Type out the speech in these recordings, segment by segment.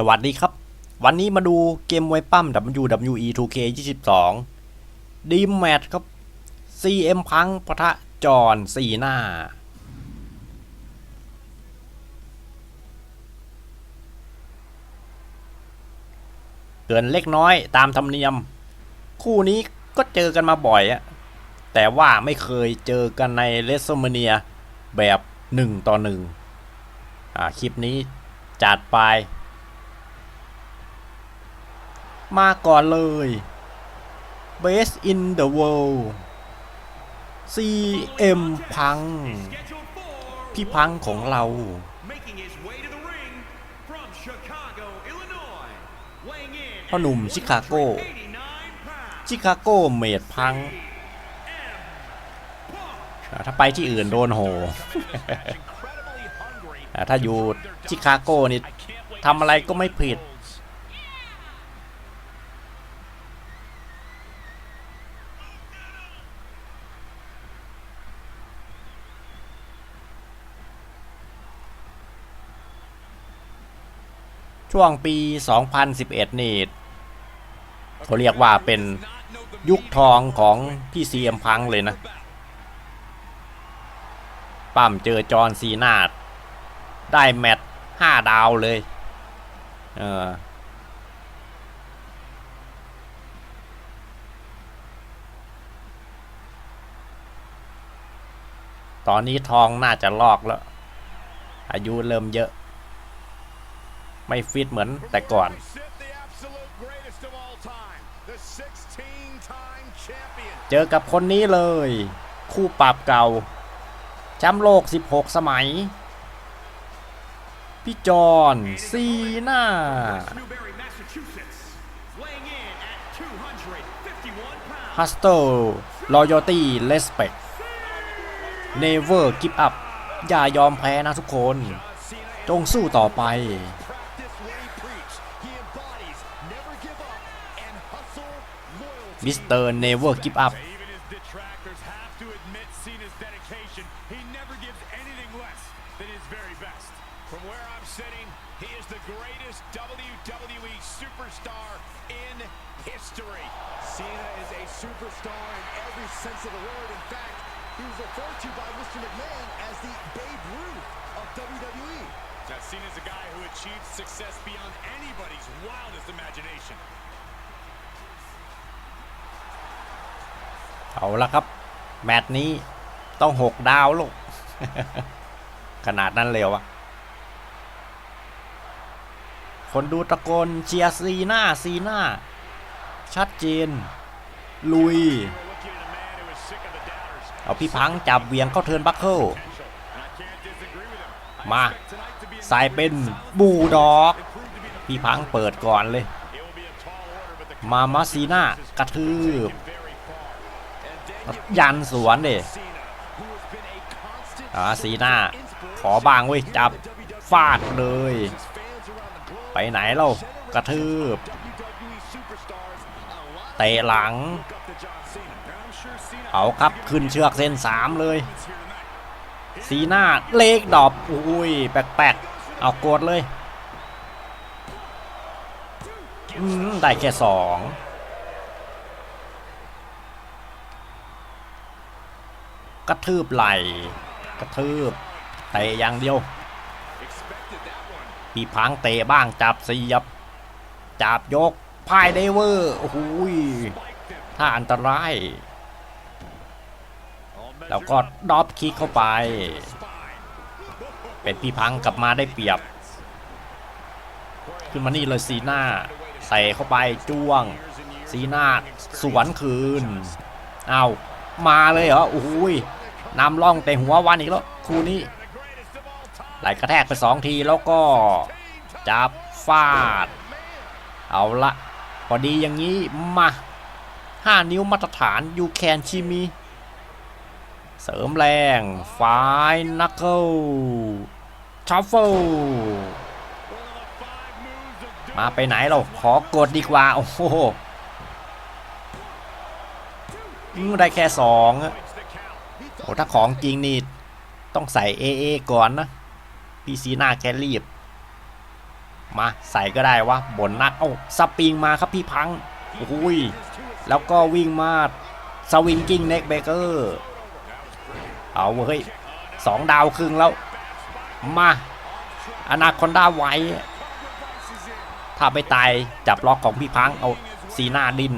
สวัสดีครับ วันนี้มาดูเกมไวปั้ม WWE 2K 22ดีมแมทครับ CM พังปะทะจอนสี่หน้า เกินเล็กน้อยตามธรรมเนียม คู่นี้ก็เจอกันมาบ่อยอะแต่ว่าไม่เคยเจอกันในเลสเมเนียแบบหนึ่งต่อหนึ่งอ่า คลิปนี้จัดไป มาก่อนเลย Best in the world CM พัง พี่พังของเรา making his way to the ring from Chicago, Illinois, weighing in พ่อหนุ่มชิคาโก89 pounds, ชิคาโกเมดพังอ่าถ้าไปที่อื่นโดนโหอ่าถ้าอยู่ชิคาโกนี่ทำอะไรก็ไม่ผิด ช่วงปี 2011 นี่เขาเรียกว่าเป็นยุคทองของพี่ซีเอ็มพังเลยนะ ปั้มเจอจอห์นซีนาดได้แมตช์ห้าดาวเลย เออตอนนี้ทองน่าจะลอกแล้ว อายุเริ่มเยอะ ไม่ฟิตเหมือนแต่ก่อน Sit the absolute greatest of all time, the 16-time champion. เจอกับคนนี้เลย คู่ปรับเก่าแชมป์โลก 16 สมัย พี่จอห์นซีน่า Newbury, Massachusetts, weighing in at 251 pounds. ฮัสเตอร์ลอยตี้เลสเปกเนเวอร์กิฟอัพอย่ายอมแพ้นะทุกคน จงสู้ต่อไป มิสเตอร์เนเวอร์กิฟอัพ เอาละครับ แมตช์นี้ต้อง6ดาวลูก ขนาดนั้นเลยวะคนดูตะโกนเชียร์ซีหน้าซีหน้า ชัดเจน ลุย เอาพี่พังจับเวียงเข้าเทินบัคเคิลมาใส่เป็นบูดอก พี่พังเปิดก่อนเลย มามาซีน่ากระทืบ ยันสวนดิอ่าสีหน้า ขอบางเว้ยจับฟาดเลย ไปไหนเรากระทืบเตะหลัง เอาครับขึ้นเชือกเส้นสามเลย สีหน้าเลกดอบอุ้ยแปลกๆเอากดเลย ได้แค่สอง กระทืบไหลกระทืบเตะอย่างเดียวพีพังเตะบ้างจับเสียบจับยกพายเดเวอร์โอ้โหถ้าอันตราย แล้วก็ดรอปคิกเข้าไป เป็นพี่พังกลับมาได้เปรียบ ขึ้นมานี่เลยซีหน้าใส่เข้าไปจ้วงซีหน้าสวนคืนเอามาเลยเหรอโอ้โหย นำล่องแต่หัววันอีกแล้วคู่นี้ไหลกระแทกไปสองทีแล้วก็จับฟาด เอาละพอดีอย่างนี้มาห้านิ้วมาตรฐานยูแคนชิมีเสริมแรงฟายนักเกิลชัฟเฟิลมาไปไหนเราขอกดดีกว่า โอ้โหได้แค่สองอะ points to count. โอ้ถ้าของจริงนี่ต้องใส่ AA ก่อนนะพีซีหน้าแกรีบ มาใส่ก็ได้วะบนนักเอ้าสปริงมาครับพี่พังโอ้ยแล้วก็วิ่งมาสวิงกิ้งเน็กเบเกอร์เอาเฮ้ยสองดาวครึ่งแล้ว มาอนาคอนด้าไว้ ถ้าไปตายจับล็อกของพี่พังเอาสีหน้าดิน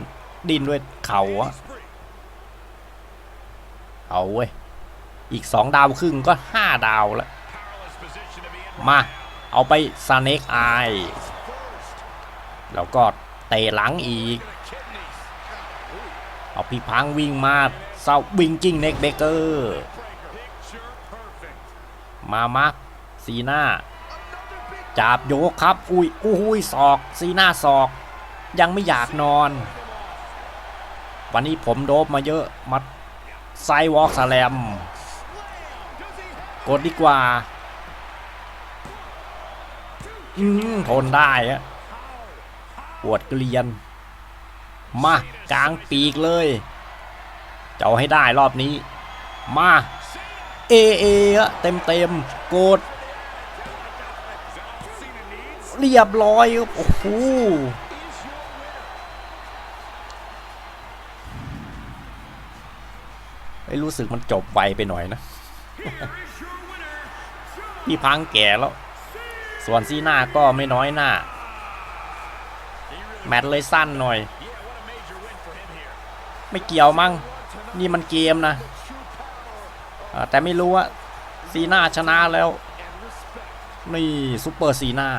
ดินด้วยเข่าอะ เอาเว้ย อีกสองดาวครึ่งก็ห้าดาวแล้ว มา เอาไปซาเนกไอแล้วก็เตะหลังอีก เอาพี่พังวิ่งมาเซาวิงกิ้งเน็กเบเกอร์ มามาซีหน้าจับโยกครับ อุ้ยอุ้ยศอก ซีหน้าศอก ยังไม่อยากนอน วันนี้ผมโดบมาเยอะมา ไซวอล์กสแลมกดดีกว่าอืมทนได้อะปวดเกลียน มากลางปีกเลยจะเอาให้ได้รอบนี้ มาเอเอะเต็มเต็มกด เรียบร้อยโอ้โห ไม่รู้สึกมันจบไวไปหน่อยนะ พี่พังแก่แล้ว ส่วนซีหน้าก็ไม่น้อยหน้า แมตเลยสั้นหน่อย ไม่เกี่ยวมั้ง นี่มันเกมนะ แต่ไม่รู้ว่าซีหน้าชนะแล้ว นี่ซุปเปอร์ซีหน้า